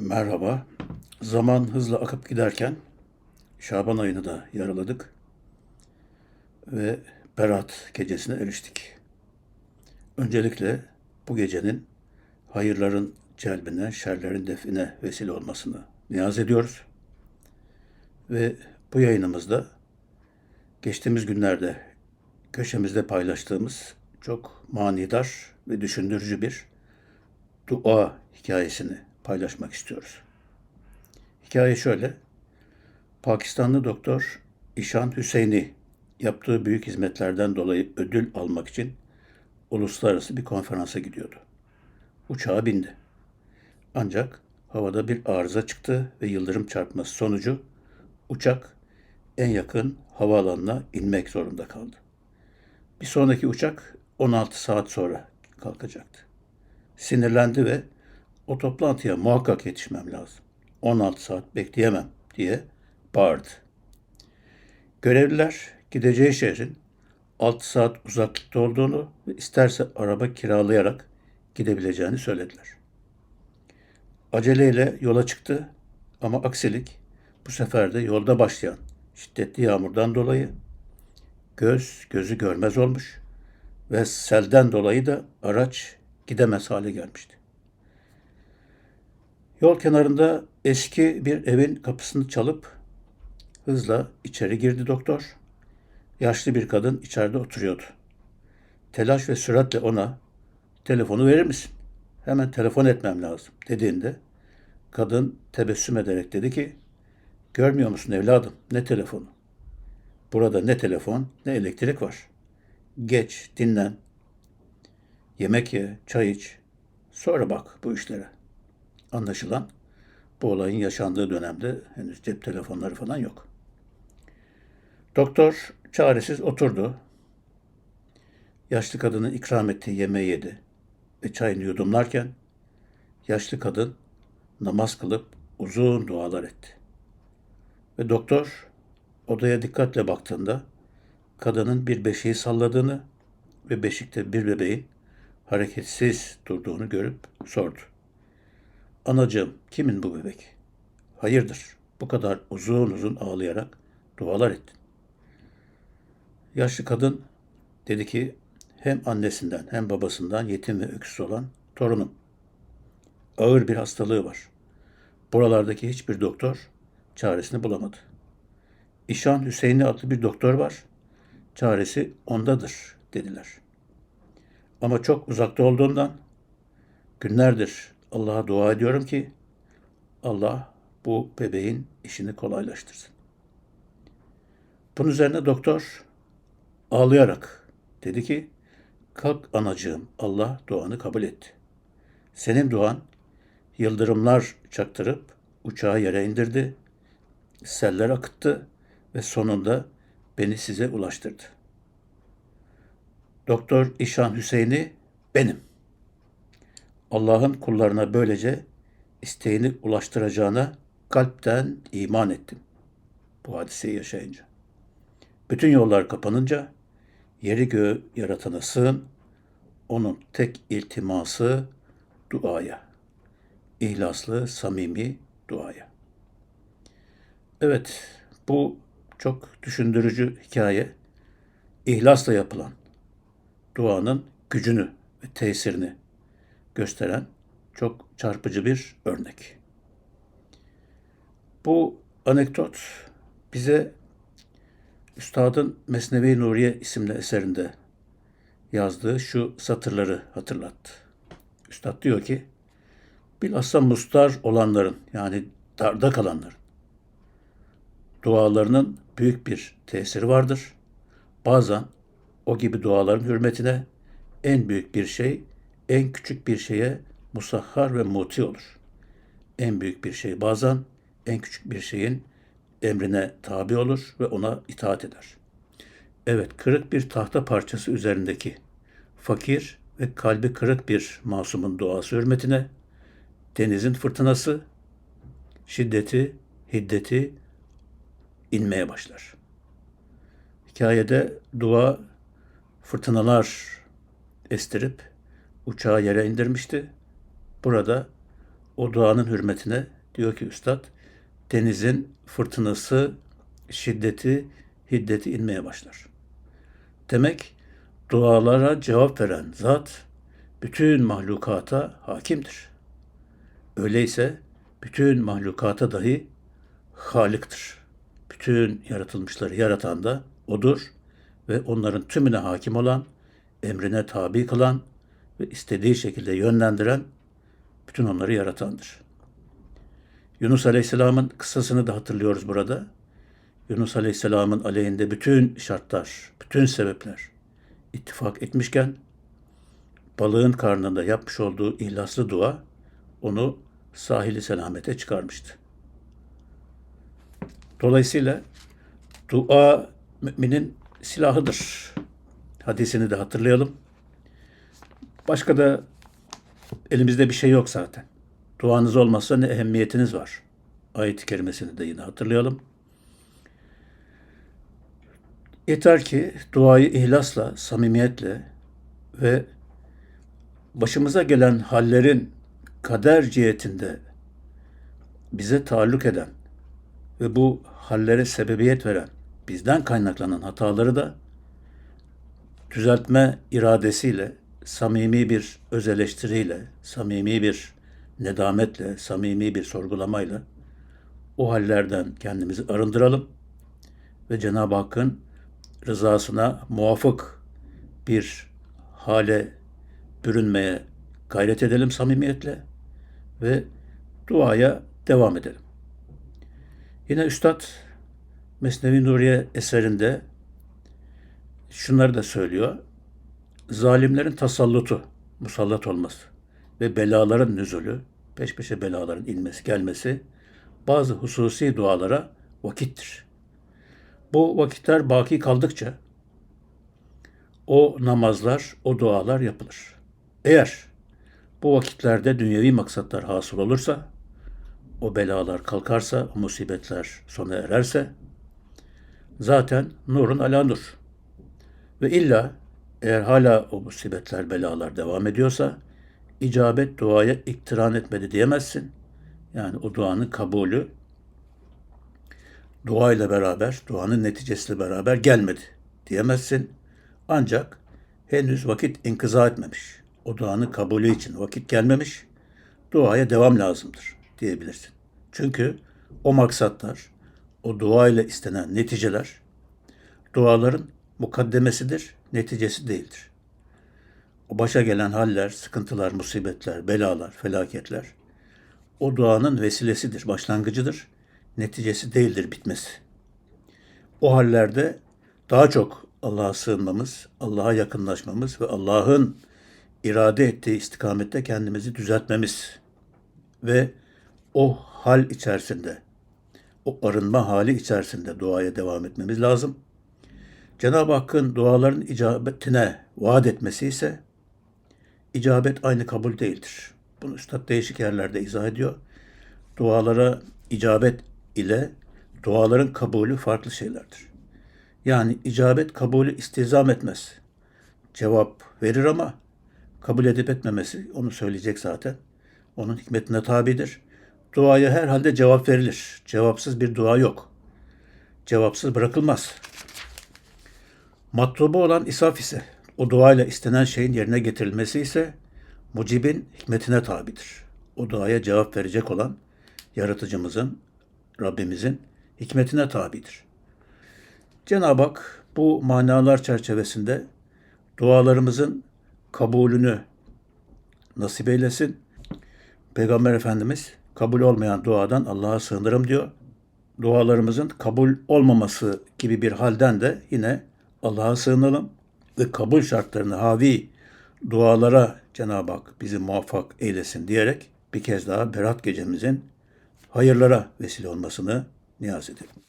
Merhaba. Zaman hızla akıp giderken Şaban ayını da yaraladık ve Berat gecesine eriştik. Öncelikle bu gecenin hayırların celbine, şerlerin define vesile olmasını niyaz ediyoruz. Ve bu yayınımızda geçtiğimiz günlerde köşemizde paylaştığımız çok manidar ve düşündürücü bir dua hikayesini paylaşmak istiyoruz. Hikaye şöyle. Pakistanlı doktor İşan Hüseyni yaptığı büyük hizmetlerden dolayı ödül almak için uluslararası bir konferansa gidiyordu. Uçağa bindi. Ancak havada bir arıza çıktı ve yıldırım çarpması sonucu uçak en yakın havaalanına inmek zorunda kaldı. Bir sonraki uçak 16 saat sonra kalkacaktı. Sinirlendi ve o toplantıya muhakkak yetişmem lazım. 16 saat bekleyemem diye bağırdı. Görevliler gideceği şehrin 6 saat uzaklıkta olduğunu ve isterse araba kiralayarak gidebileceğini söylediler. Aceleyle yola çıktı ama aksilik bu sefer de yolda başlayan şiddetli yağmurdan dolayı göz gözü görmez olmuş ve selden dolayı da araç gidemez hale gelmişti. Yol kenarında eski bir evin kapısını çalıp hızla içeri girdi doktor. Yaşlı bir kadın içeride oturuyordu. Telaş ve süratle ona telefonu verir misin? Hemen telefon etmem lazım dediğinde kadın tebessüm ederek dedi ki görmüyor musun evladım ne telefonu? Burada ne telefon ne elektrik var. Geç dinlen. Yemek ye, çay iç. Sonra bak bu işlere. Anlaşılan bu olayın yaşandığı dönemde henüz cep telefonları falan yok. Doktor çaresiz oturdu. Yaşlı kadının ikram ettiği yemeği yedi ve çayını yudumlarken yaşlı kadın namaz kılıp uzun dualar etti. Ve doktor odaya dikkatle baktığında kadının bir beşiği salladığını ve beşikte bir bebeğin hareketsiz durduğunu görüp sordu. Anacığım kimin bu bebek? Hayırdır bu kadar uzun uzun ağlayarak dualar ettin. Yaşlı kadın dedi ki hem annesinden hem babasından yetim ve öksüz olan torunum. Ağır bir hastalığı var. Buralardaki hiçbir doktor çaresini bulamadı. İşan Hüseyinli adlı bir doktor var. Çaresi ondadır dediler. Ama çok uzakta olduğundan günlerdir Allah'a dua ediyorum ki Allah bu bebeğin işini kolaylaştırsın. Bunun üzerine doktor ağlayarak dedi ki kalk anacığım Allah duanı kabul etti. Senin duan yıldırımlar çaktırıp uçağı yere indirdi, seller akıttı ve sonunda beni size ulaştırdı. Doktor İşan Hüseyin'i benim. Allah'ın kullarına böylece isteğini ulaştıracağına kalpten iman ettim. Bu hadiseyi yaşayınca. Bütün yollar kapanınca yeri göğü yaratana sığın, onun tek iltiması duaya. İhlaslı, samimi duaya. Evet, bu çok düşündürücü hikaye. İhlasla yapılan duanın gücünü ve tesirini gösteren çok çarpıcı bir örnek. Bu anekdot bize Üstadın Mesnevi Nuriye isimli eserinde yazdığı şu satırları hatırlattı. Üstad diyor ki, bilhassa mustar olanların yani darda kalanların dualarının büyük bir tesiri vardır. Bazen o gibi duaların hürmetine en büyük bir şey en küçük bir şeye musahhar ve muti olur. En büyük bir şey bazen en küçük bir şeyin emrine tabi olur ve ona itaat eder. Evet, kırık bir tahta parçası üzerindeki fakir ve kalbi kırık bir masumun duası hürmetine denizin fırtınası, şiddeti, hiddeti inmeye başlar. Hikayede dua fırtınalar estirip uçağı yere indirmişti. Burada o duanın hürmetine diyor ki üstad denizin fırtınası, şiddeti, hiddeti inmeye başlar. Demek dualara cevap veren zat bütün mahlukata hakimdir. Öyleyse bütün mahlukata dahi Halik'tir. Bütün yaratılmışları yaratan da O'dur ve onların tümüne hakim olan, emrine tabi kılan ve istediği şekilde yönlendiren bütün onları yaratandır. Yunus Aleyhisselam'ın kıssasını da hatırlıyoruz burada. Yunus Aleyhisselam'ın aleyhinde bütün şartlar, bütün sebepler ittifak etmişken balığın karnında yapmış olduğu ihlaslı dua onu sahili selamete çıkarmıştı. Dolayısıyla dua müminin silahıdır. Hadisini de hatırlayalım. Başka da elimizde bir şey yok zaten. Duanız olmazsa ne ehemmiyetiniz var. Ayet-i kerimesini de yine hatırlayalım. Yeter ki duayı ihlasla, samimiyetle ve başımıza gelen hallerin kader cihetinde bize taalluk eden ve bu hallere sebebiyet veren, bizden kaynaklanan hataları da düzeltme iradesiyle, samimi bir öz eleştiriyle, samimi bir nedametle, samimi bir sorgulamayla o hallerden kendimizi arındıralım ve Cenab-ı Hakk'ın rızasına muvafık bir hale bürünmeye gayret edelim samimiyetle ve duaya devam edelim. Yine Üstad Mesnevi Nuriye eserinde şunları da söylüyor. Zalimlerin tasallutu, musallat olması ve belaların nüzulü, peş peşe belaların inmesi, gelmesi bazı hususi dualara vakittir. Bu vakitler baki kaldıkça o namazlar, o dualar yapılır. Eğer bu vakitlerde dünyevi maksatlar hasıl olursa, o belalar kalkarsa, o musibetler sona ererse, zaten nurun ala nur. Ve illa eğer hala o musibetler, belalar devam ediyorsa, icabet duaya iktiran etmedi diyemezsin. Yani o duanın kabulü dua ile beraber, duanın neticesiyle beraber gelmedi diyemezsin. Ancak henüz vakit inkıza etmemiş. O duanın kabulü için vakit gelmemiş. Duaya devam lazımdır diyebilirsin. Çünkü o maksatlar, o dua ile istenen neticeler duaların mukaddemesidir, neticesi değildir. O başa gelen haller, sıkıntılar, musibetler, belalar, felaketler o duanın vesilesidir, başlangıcıdır neticesi değildir bitmesi. O hallerde daha çok Allah'a sığınmamız, Allah'a yakınlaşmamız ve Allah'ın irade ettiği istikamette kendimizi düzeltmemiz ve o hal içerisinde, o arınma hali içerisinde duaya devam etmemiz lazım. Cenab-ı Hakk'ın duaların icabetine vaat etmesi ise icabet aynı kabul değildir. Bunu Üstad değişik yerlerde izah ediyor. Dualara icabet ile duaların kabulü farklı şeylerdir. Yani icabet kabulü istizam etmez. Cevap verir ama kabul edip etmemesi onu söyleyecek zaten. Onun hikmetine tabidir. Duaya herhalde cevap verilir. Cevapsız bir dua yok. Cevapsız bırakılmaz. Matlubu olan isaf ise, o duayla istenen şeyin yerine getirilmesi ise mucibin hikmetine tabidir. O duaya cevap verecek olan yaratıcımızın Rabbimizin hikmetine tabidir. Cenab-ı Hak bu manalar çerçevesinde dualarımızın kabulünü nasip eylesin. Peygamber Efendimiz kabul olmayan duadan Allah'a sığınırım diyor. Dualarımızın kabul olmaması gibi bir halden de yine Allah'a sığınalım ve kabul şartlarını havi dualara Cenab-ı Hak bizi muvaffak eylesin diyerek bir kez daha Berat gecemizin hayırlara vesile olmasını niyaz edelim.